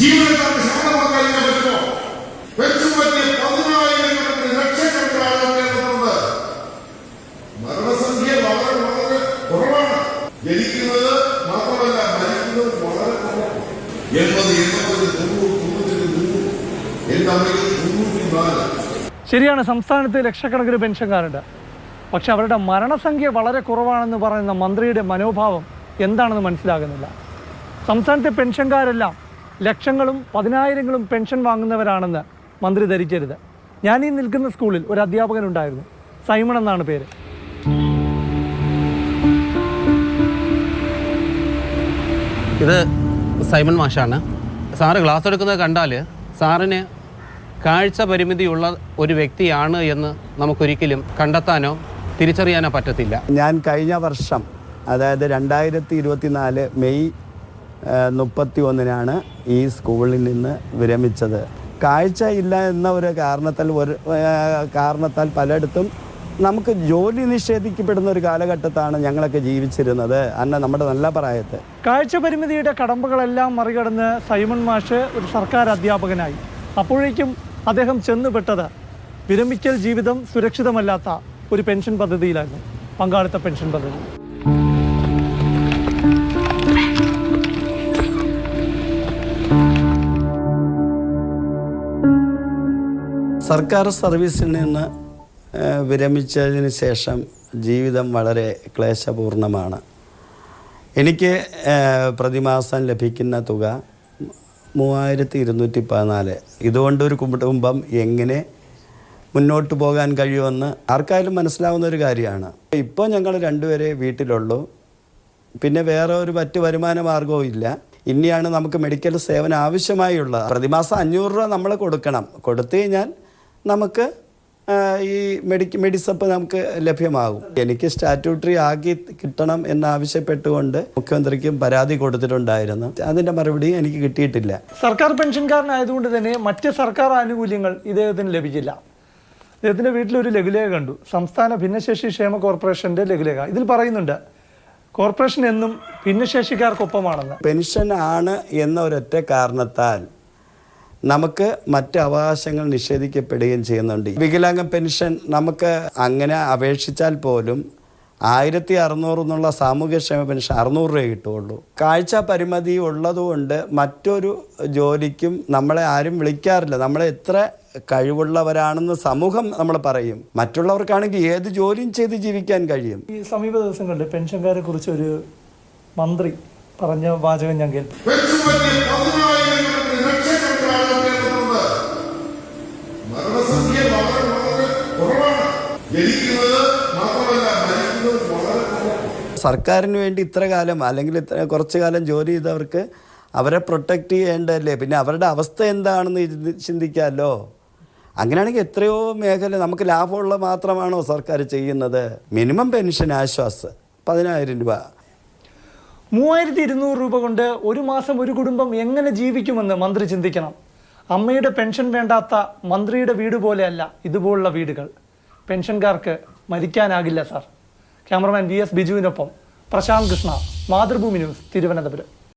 ജീവനക്കാർക്ക് ശമ്പളം കഴിഞ്ഞാൽ പറ്റുമോ? പെൻഷൻ പറ്റിയ പതിനായിരക്കണക്കിന് ലക്ഷക്കണക്കിന് ആളുകൾ കേരളത്തിലുണ്ട് മരണസംഖ്യ വളരെ വളരെ കുറവാണ്. ജനിക്കുന്നത് മാത്രമല്ല മരിക്കുന്നത് വളരെ കുറവാണ്. എൺപത് എൺപത് തൊണ്ണൂറ് ശരിയാണ് സംസ്ഥാനത്ത് ലക്ഷക്കണക്കിന് പെൻഷൻകാരുണ്ട്. പക്ഷെ അവരുടെ മരണസംഖ്യ വളരെ കുറവാണെന്ന് പറയുന്ന മന്ത്രിയുടെ മനോഭാവം എന്താണെന്ന് മനസ്സിലാകുന്നില്ല. സംസ്ഥാനത്തെ പെൻഷൻകാരെല്ലാം ലക്ഷങ്ങളും പതിനായിരങ്ങളും പെൻഷൻ വാങ്ങുന്നവരാണെന്ന് മന്ത്രി ധരിക്കരുത് ഞാൻ ഈ നിൽക്കുന്ന സ്കൂളിൽ ഒരു അധ്യാപകനുണ്ടായിരുന്നു. സൈമൺ എന്നാണ് പേര്. ഇത് സൈമൺ മാഷാണ്. സാറ് ക്ലാസ് എടുക്കുന്നത് കണ്ടാൽ സാറിന് കാഴ്ച പരിമിതിയുള്ള ഒരു വ്യക്തിയാണ് എന്ന് നമുക്കൊരിക്കലും കണ്ടെത്താനോ തിരിച്ചറിയാനോ പറ്റത്തില്ല. ഞാൻ കഴിഞ്ഞ വർഷം അതായത് രണ്ടായിരത്തി ഇരുപത്തിനാല് മെയ് മുപ്പത്തി ഒന്നിനാണ് ഈ സ്കൂളിൽ നിന്ന് വിരമിച്ചത്. കാഴ്ച ഇല്ല എന്ന ഒരു കാരണത്താൽ ഒരു കാരണത്താൽ പലയിടത്തും നമുക്ക് ജോലി നിഷേധിക്കപ്പെടുന്ന ഒരു കാലഘട്ടത്താണ് ഞങ്ങളൊക്കെ ജീവിച്ചിരുന്നത്. അന്ന നമ്മുടെ നല്ല പ്രായത്ത്. കാഴ്ച പരിമിതിയുടെ കടമ്പകളെല്ലാം മറികടന്ന് സൈമൺ മാഷ് ഒരു സർക്കാർ അധ്യാപകനായി. അപ്പോഴേക്കും അദ്ദേഹം ചെന്നുപെട്ടത് വിരമിക്കൽ ജീവിതം സുരക്ഷിതമല്ലാത്ത ഒരു പെൻഷൻ പദ്ധതിയിലായിരുന്നു. പങ്കാളിത്ത പെൻഷൻ പദ്ധതി. സർക്കാർ സർവീസിൽ നിന്ന് വിരമിച്ചതിന് ശേഷം ജീവിതം വളരെ ക്ലേശപൂർണമാണ്. എനിക്ക് പ്രതിമാസം ലഭിക്കുന്ന തുക മൂവായിരത്തി ഇരുന്നൂറ്റി പതിനാല് ഇതുകൊണ്ടൊരു കുടുംബം എങ്ങനെ മുന്നോട്ട് പോകാൻ കഴിയുമെന്ന് ആർക്കായാലും മനസ്സിലാവുന്ന ഒരു കാര്യമാണ്. ഇപ്പോൾ ഞങ്ങൾ രണ്ടുപേരെ വീട്ടിലുള്ളൂ. പിന്നെ വേറെ ഒരു മറ്റ് വരുമാന മാർഗവും ഇല്ല. ഇനിയാണ് നമുക്ക് മെഡിക്കൽ സേവനം ആവശ്യമായുള്ള പ്രതിമാസം അഞ്ഞൂറ് രൂപ നമ്മൾ കൊടുക്കണം. കൊടുത്തു കഴിഞ്ഞാൽ നമുക്ക് ഈ മെഡി മെഡിസപ്പ് നമുക്ക് ലഭ്യമാകും. എനിക്ക് സ്റ്റാറ്റ്യൂട്ടറി ആക്കി കിട്ടണം എന്നാവശ്യപ്പെട്ടുകൊണ്ട് മുഖ്യമന്ത്രിക്കും പരാതി കൊടുത്തിട്ടുണ്ടായിരുന്നു. അതിന്റെ മറുപടി എനിക്ക് കിട്ടിയിട്ടില്ല. സർക്കാർ പെൻഷൻകാരനായതുകൊണ്ട് തന്നെ മറ്റ് സർക്കാർ ആനുകൂല്യങ്ങൾ ഇദ്ദേഹത്തിന് ലഭിക്കില്ല ഇദ്ദേഹത്തിന്റെ വീട്ടിലൊരു ലഘുലേഖ കണ്ടു. സംസ്ഥാന ഭിന്നശേഷി ക്ഷേമ കോർപ്പറേഷന്റെ ലഘുലേഖ. ഇതിൽ പറയുന്നുണ്ട് കോർപ്പറേഷൻ എന്നും ഭിന്നശേഷിക്കാർക്കൊപ്പമാണെന്ന്. പെൻഷൻ ആണ് എന്ന ഒരൊറ്റ കാരണത്താൽ നമുക്ക് മറ്റ് അവകാശങ്ങൾ നിഷേധിക്കപ്പെടുകയും ചെയ്യുന്നുണ്ട്. വികലാംഗ പെൻഷൻ നമുക്ക് അങ്ങനെ അപേക്ഷിച്ചാൽ പോലും ആയിരത്തി അറുന്നൂറ് എന്നുള്ള സാമൂഹ്യക്ഷേമ പെൻഷൻ അറുന്നൂറ് രൂപ കിട്ടുകയുള്ളൂ. കാഴ്ച പരിമിതി ഉള്ളതുകൊണ്ട് മറ്റൊരു ജോലിക്കും നമ്മളെ ആരും വിളിക്കാറില്ല. നമ്മളെ എത്ര കഴിവുള്ളവരാണെന്ന് സമൂഹം നമ്മൾ പറയും. മറ്റുള്ളവർക്കാണെങ്കിൽ ഏത് ജോലിയും ചെയ്ത് ജീവിക്കാൻ കഴിയും. ഈ സമീപ ദിവസങ്ങളിൽ പെൻഷൻകാരെ കുറിച്ച് ഒരു മന്ത്രി പറഞ്ഞ വാചകം ഞാൻ കേട്ടു പെൻഷൻ പറ്റിയ പതിനായിരക്കണക്കിന് ലക്ഷക്കണക്കിന് ആളുകൾ കേരളത്തിലുണ്ട് മരണസംഖ്യ വളരെ വളരെ കുറവാണ്. ജനിക്കുന്നത് മാത്രമല്ല മരിക്കുന്നത് വളരെ സർക്കാരിന് വേണ്ടി ഇത്ര കാലം അല്ലെങ്കിൽ ഇത്ര കുറച്ച് കാലം ജോലി ചെയ്തവർക്ക് അവരെ പ്രൊട്ടക്റ്റ് ചെയ്യേണ്ടതല്ലേ? പിന്നെ അവരുടെ അവസ്ഥ എന്താണെന്ന് ചിന്തിക്കാമല്ലോ. അങ്ങനെയാണെങ്കിൽ എത്രയോ മേഖല നമുക്ക് ലാഭമുള്ള മാത്രമാണോ സർക്കാർ ചെയ്യുന്നത്? മിനിമം പെൻഷൻ ആശ്വാസ് പതിനായിരം രൂപ. മൂവായിരത്തി ഇരുന്നൂറ് രൂപ കൊണ്ട് ഒരു മാസം ഒരു കുടുംബം എങ്ങനെ ജീവിക്കുമെന്ന് മന്ത്രി ചിന്തിക്കണം. അമ്മയുടെ പെൻഷൻ വേണ്ടാത്ത മന്ത്രിയുടെ വീട് പോലെയല്ല ഇതുപോലുള്ള വീടുകൾ. പെൻഷൻകാർക്ക് മരിക്കാനാകില്ല സാർ. ക്യാമറമാൻ വി എസ് ബിജുവിനൊപ്പം പ്രശാന്ത് കൃഷ്ണ മാതൃഭൂമി ന്യൂസ് തിരുവനന്തപുരം.